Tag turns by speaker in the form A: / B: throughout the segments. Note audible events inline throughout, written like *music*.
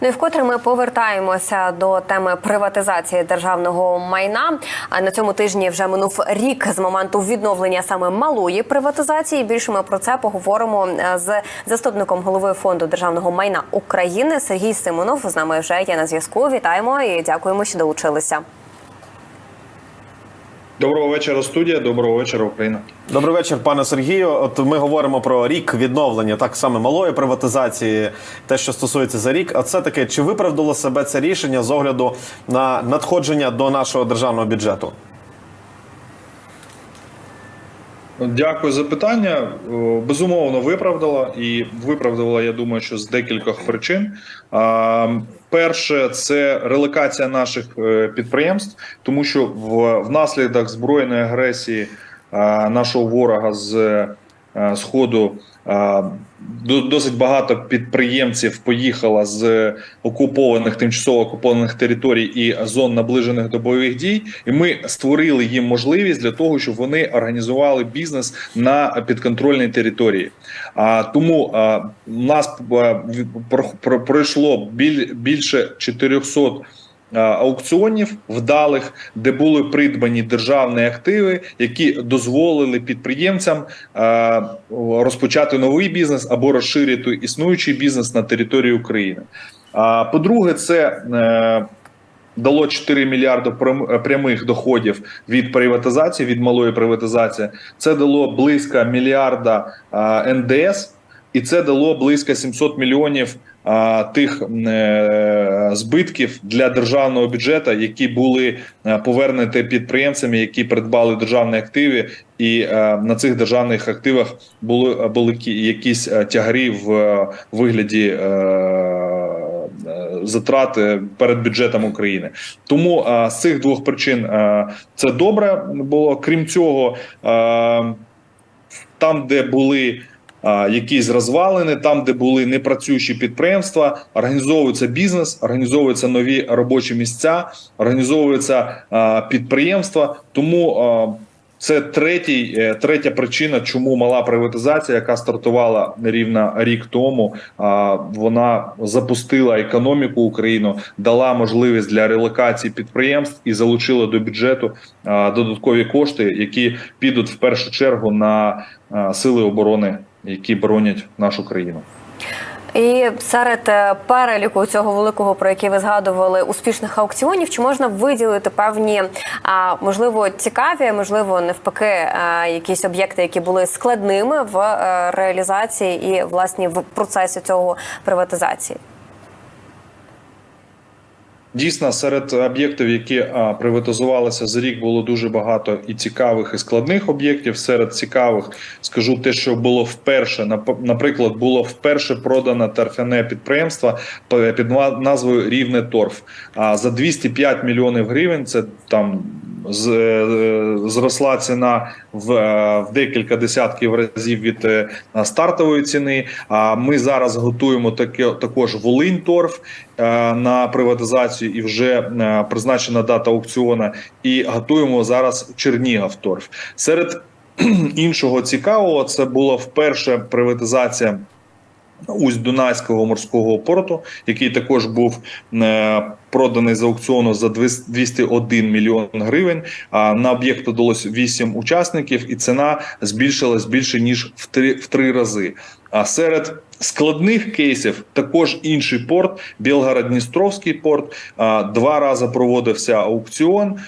A: Ну і вкотре ми повертаємося до теми приватизації державного майна. А на цьому тижні вже минув рік з моменту відновлення саме малої приватизації. Більше ми про це поговоримо е, з заступником голови фонду державного майна України Сергій Симонов. З нами вже є на зв'язку. Вітаємо і дякуємо, що долучилися.
B: Доброго вечора, студія. Доброго вечора, Україна.
C: Добрий вечір, пане Сергію. От ми говоримо про рік відновлення, так саме малої приватизації, те, що стосується за рік. А це таке, чи виправдало себе це рішення з огляду на надходження до нашого державного бюджету?
B: Дякую за питання. Безумовно, виправдала і виправдала, я думаю, що з декількох причин. Перше, це релокація наших е, підприємств, тому що в внаслідок збройної агресії нашого ворога з сходу до- досить багато підприємців поїхало з окупованих тимчасово окупованих територій і зон наближених до бойових дій, і ми створили їм можливість для того, щоб вони організували бізнес на підконтрольній території. А тому у нас пройшло біль, більше 400 а, аукціонів вдалих, де були придбані державні активи, які дозволили підприємцям розпочати новий бізнес або розширити існуючий бізнес на території України. А по-друге, це е, дало 4 мільярди прямих доходів від приватизації, від малої приватизації. Це дало близько мільярда НДС, і це дало близько 700 мільйонів тих е, збитків для державного бюджету, які були е, повернуті підприємцями, які придбали державні активи, і е, на цих державних активах були, були якісь тягарі в вигляді. Затрат перед бюджетом України, тому з цих двох причин це добре було. Крім цього, там, де були якісь розвалини, там, де були непрацюючі підприємства, організовується бізнес, організовуються нові робочі місця, організовуються підприємства. Тому це третій, е, третя причина, чому мала приватизація, яка стартувала рівно рік тому, вона запустила економіку України, дала можливість для релокації підприємств і залучила до бюджету додаткові кошти, які підуть в першу чергу на сили оборони, які боронять нашу країну.
A: І серед е, переліку цього великого, про який ви згадували, успішних аукціонів, чи можна виділити певні, а, можливо, цікаві, можливо, навпаки, а, якісь об'єкти, які були складними в е, реалізації і власне в процесі цього приватизації?
B: Дійсно, серед об'єктів, які приватизувалися за рік, було дуже багато і цікавих, і складних об'єктів. Серед цікавих скажу те, що було вперше. нап- Наприклад, було вперше продано торфяне підприємство під назвою Рівне Торф. А за 205 мільйонів гривень це там зросла ціна в, е, в декілька десятків разів від е, стартової ціни. А ми зараз готуємо таке також Волинь торф е, на приватизацію, і вже е, призначена дата аукціону. І готуємо зараз Чернігів торф. Серед *clears throat* іншого цікавого це була вперше приватизація. Усть Дунайського морського порту, який також був е, проданий з аукціону за 201 мільйон гривень. А на об'єкт додалось 8 учасників, і ціна збільшилась більше ніж в три, в три рази. А серед складних кейсів також інший порт, Білгород-Дністровський порт. Два рази проводився аукціон,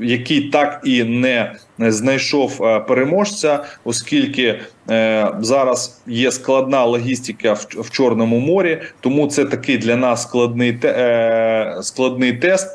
B: який так і не знайшов переможця, оскільки е, зараз є складна логістика в, Чорному морі, тому це такий для нас складний е, складний тест.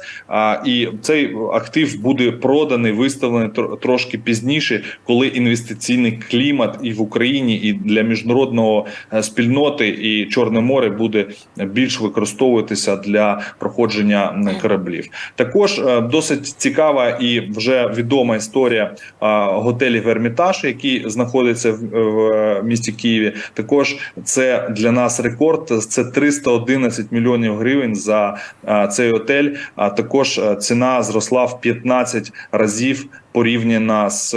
B: І цей актив буде проданий, виставлений трошки пізніше, коли інвестиційний клімат і в Україні, і для міжнародного е, спільноти, і Чорне море буде більш використовуватися для проходження кораблів. Також е, досить цікава і вже відома історія е, готелів Ермітаж, який знаходиться в, в місті Києві. Також це для нас рекорд. Це 311 мільйонів гривень за цей готель. А також ціна зросла в 15 разів порівняно з.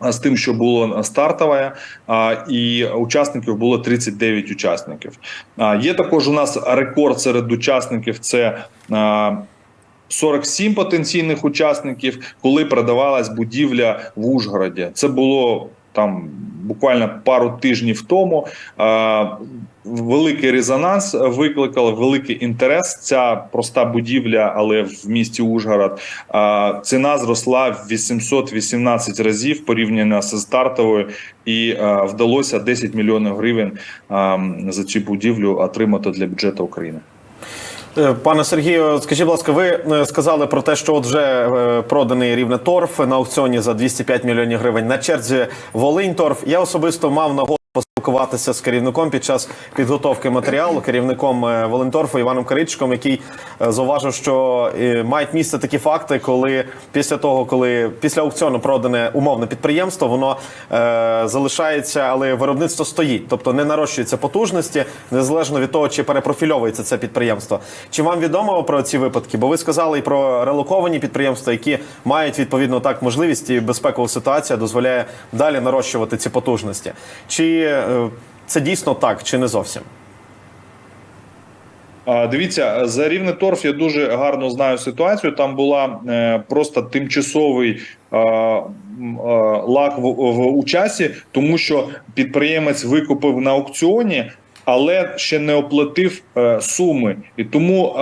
B: з тим, що було стартове, і учасників було 39 учасників. Є також у нас рекорд серед учасників. Це 47 потенційних учасників, коли продавалась будівля в Ужгороді. Це було там буквально пару тижнів тому. Великий резонанс викликала великий інтерес. Ця проста будівля, але в місті Ужгород ціна зросла в 818 разів порівняно з стартовою, і вдалося 10 мільйонів гривень за цю будівлю отримати для бюджету України.
C: Е, Пане Сергію, скажіть, будь ласка, ви е, сказали про те, що от вже е, проданий рівне торф на аукціоні за 205 мільйонів гривень. На черзі Волинь торф. Я особисто мав нагоду поспілкуватися з керівником під час підготовки матеріалу, керівником е, Волинторфу Іваном Каричком, який е, зауважив, що е, мають місце такі факти, коли після того, коли після аукціону продане умовне підприємство, воно е, залишається, але виробництво стоїть, тобто не нарощується потужності, незалежно від того, чи перепрофільовується це підприємство. Чи вам відомо про ці випадки? Бо ви сказали і про релоковані підприємства, які мають відповідно так можливість і безпекова ситуація дозволяє далі нарощувати ці потужності. Чи е, це дійсно так, чи не зовсім?
B: Дивіться, за рівне торф я дуже гарно знаю ситуацію. Там була е, просто тимчасовий е, лак в, часі, тому що підприємець викупив на аукціоні, але ще не оплатив суми, і тому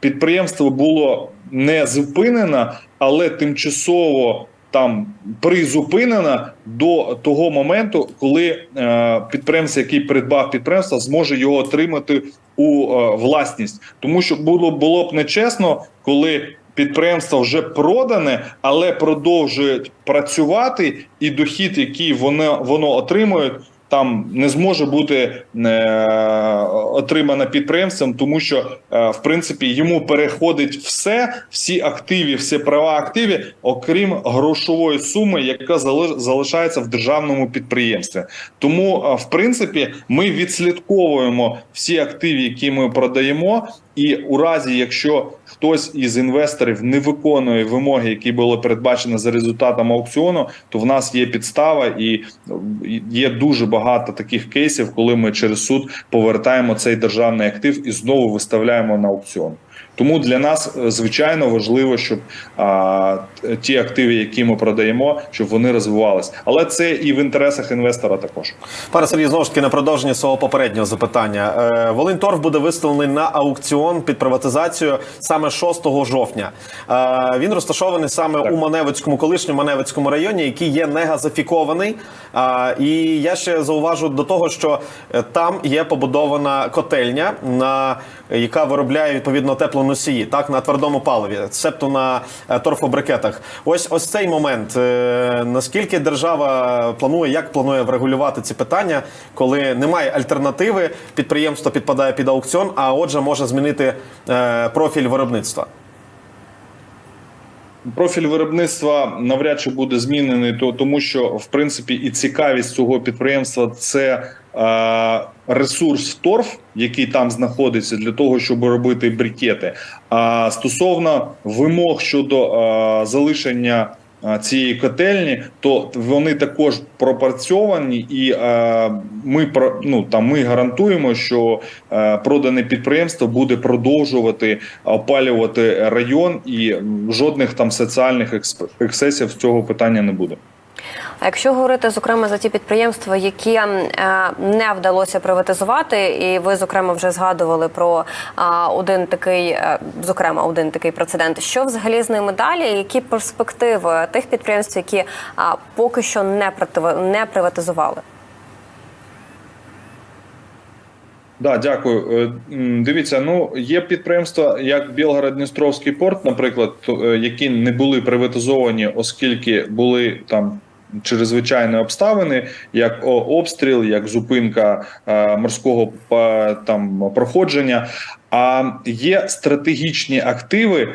B: підприємство було не зупинено, але тимчасово. Там призупинена до того моменту, коли е, підприємець, який придбав підприємство, зможе його отримати у е, власність, тому що було було б нечесно, коли підприємство вже продане, але продовжують працювати, і дохід, який воно воно отримує, там не зможе бути е, отримано підприємством, тому що е, в принципі йому переходить все, всі активи, всі права активі, окрім грошової суми, яка зали- залишається в державному підприємстві. Тому, е, в принципі, ми відслідковуємо всі активи, які ми продаємо. І у разі, якщо хтось із інвесторів не виконує вимоги, які були передбачені за результатами аукціону, то в нас є підстава і є дуже багато таких кейсів, коли ми через суд повертаємо цей державний актив і знову виставляємо на аукціон. Тому для нас е, звичайно важливо, щоб а, ті активи, які ми продаємо, щоб вони розвивались. Але це і в інтересах інвестора також.
C: Пане Сергій, знову ж таки на продовження свого попереднього запитання. Е, Волинторф буде виставлений на аукціон під приватизацію саме 6 жовтня. Е, Він розташований саме
B: Так.
C: у Маневицькому, колишньому Маневицькому районі, який є не газифікований. Е, І я ще зауважу до того, що там є побудована котельня, на яка виробляє відповідно теплоносії, так на твердому паливі, себто на е, торфобрикетах. Ось ось цей момент. Е, Наскільки держава планує, як планує врегулювати ці питання, коли немає альтернативи, підприємство підпадає під аукціон, а отже, може змінити е, профіль виробництва.
B: Профіль виробництва навряд чи буде змінений, то тому що в принципі і цікавість цього підприємства це е, ресурс торф, який там знаходиться для того, щоб робити брикети. А стосовно вимог щодо е, залишення цієї котельні, то вони також пропрацьовані, і ми ну там ми гарантуємо, що продане підприємство буде продовжувати опалювати район, і жодних там соціальних ексцесів з цього питання не буде.
A: А якщо говорити зокрема за ті підприємства, які е, не вдалося приватизувати, і ви зокрема вже згадували про один такий, е, зокрема, один такий прецедент, що взагалі з ними далі? Які перспективи тих підприємств, які поки що не не приватизували?
B: Да, дякую. Е, Дивіться, ну є підприємства, як Білгород-Дністровський порт, наприклад, які не були приватизовані, оскільки були там. Чрезвичайні обставини, як обстріл, як зупинка е, морського е, там проходження. А є стратегічні активи,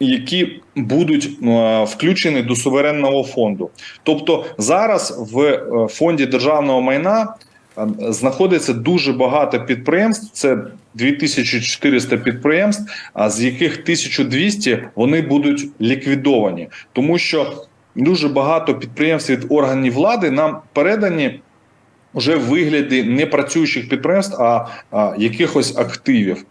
B: які будуть е, включені до суверенного фонду. Тобто зараз в фонді державного майна знаходиться дуже багато підприємств. Це 2400 підприємств, а з яких 1200 вони будуть ліквідовані, тому що дуже багато підприємств від органів влади нам передані вже в вигляді не працюючих підприємств, а, а якихось активів.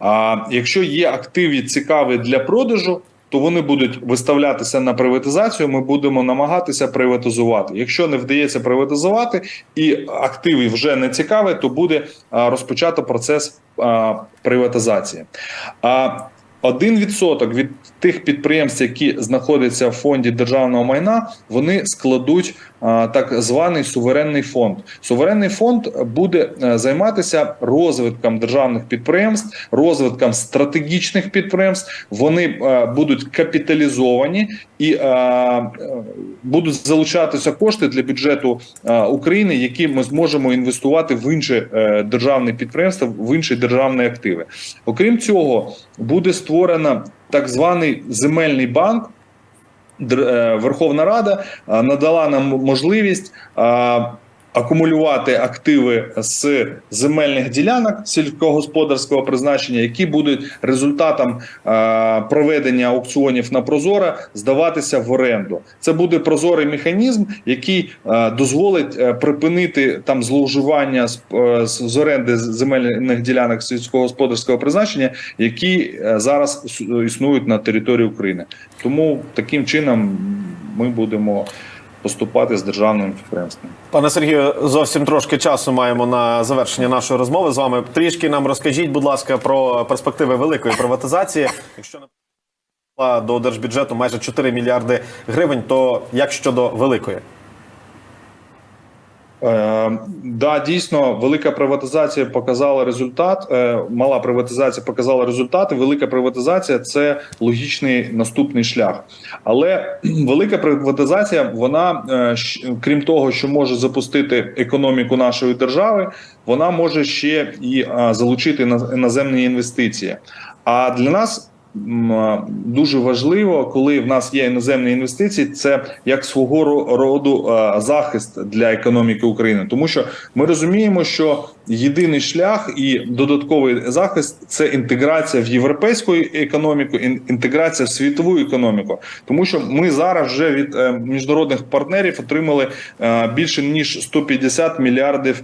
B: А якщо є активи цікаві для продажу, то вони будуть виставлятися на приватизацію. Ми будемо намагатися приватизувати. Якщо не вдається приватизувати і активи вже не цікаві, то буде розпочато процес приватизації. 1% від тих підприємств, які знаходяться в фонді державного майна, вони складуть так званий суверенний фонд. Суверенний фонд буде е, займатися розвитком державних підприємств, розвитком стратегічних підприємств. Вони е, будуть капіталізовані і е, будуть залучатися кошти для бюджету України, які ми зможемо інвестувати в інші державні підприємства, в інші державні активи. Окрім цього, буде створено так званий земельний банк. Е, Верховна Рада е, надала нам можливість е, акумулювати активи з земельних ділянок сільськогосподарського призначення, які будуть результатом е, проведення аукціонів на Прозоро здаватися в оренду. Це буде прозорий механізм, який е, дозволить е, припинити там зловживання з, оренди земельних ділянок сільськогосподарського призначення, які зараз існують на території України. Тому таким чином ми будемо поступати з державними підприємствами.
C: Пане Сергію, зовсім трошки часу маємо на завершення нашої розмови з вами. Трішки нам розкажіть, будь ласка, про перспективи великої приватизації. Якщо до держбюджету майже 4 мільярди гривень, то як щодо великої?
B: Е, да, дійсно, велика приватизація показала результат. Е, мала приватизація показала результати. Велика приватизація це логічний наступний шлях. Але *clears throat* велика приватизація, вона е, крім того, що може запустити економіку нашої держави, вона може ще і е, залучити іноз- іноземні інвестиції. А для нас дуже важливо, коли в нас є іноземні інвестиції, це як свого роду захист для економіки України, тому що ми розуміємо, що єдиний шлях і додатковий захист це інтеграція в європейську економіку, інтеграція в світову економіку, тому що ми зараз вже від е, міжнародних партнерів отримали е, більше ніж 150 мільярдів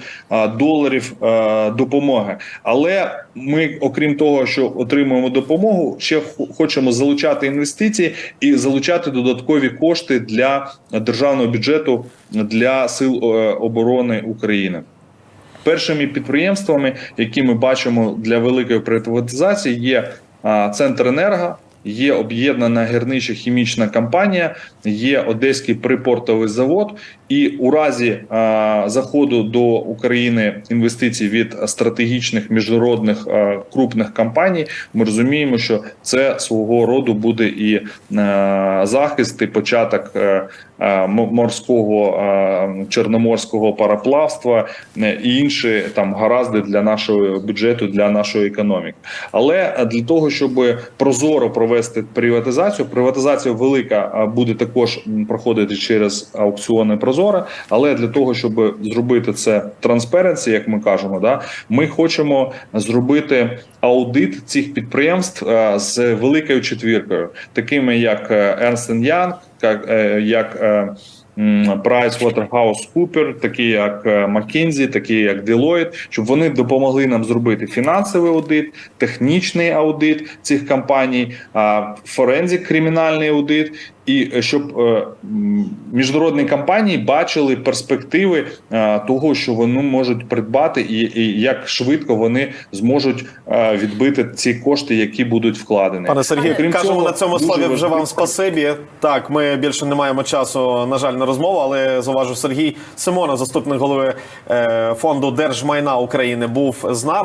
B: доларів е, допомоги. Але ми, окрім того, що отримуємо допомогу, ще хо- хочемо залучати інвестиції і залучати додаткові кошти для державного бюджету для сил е, оборони України. Першими підприємствами, які ми бачимо для великої приватизації, є Центр енерго, є об'єднана гірничо-хімічна компанія, є Одеський припортовий завод. І у разі а, заходу до України інвестицій від стратегічних міжнародних а, крупних компаній, ми розуміємо, що це свого роду буде і е, захист, і початок е, е, морського е, чорноморського пароплавства е, і інші там гаразди для нашого бюджету, для нашої економіки. Але е, для того, щоб прозоро провести приватизацію, приватизація велика буде також проходити через аукціони Прозоре, Але для того, щоб зробити це транспаренці, як ми кажемо, да ми хочемо зробити аудит цих підприємств е, з великою четвіркою, такими як е, Ernst Young, як, е, як м, PricewaterhouseCoopers, такі як е, McKinsey, такі як Deloitte, щоб вони допомогли нам зробити фінансовий аудит, технічний аудит цих компаній, форензик кримінальний аудит. І е, щоб е, міжнародні компанії бачили перспективи е, того, що вони можуть придбати, і, і як швидко вони зможуть е, відбити ці кошти, які будуть вкладені.
C: Пане Сергію,
B: Крім
C: кажемо
B: цього,
C: на цьому слові вже
B: важливо-
C: вам спасибі. Так, ми більше не маємо часу, на жаль, на розмову, але зауважу Сергій Симона, заступник голови е, фонду держмайна України, був з нами.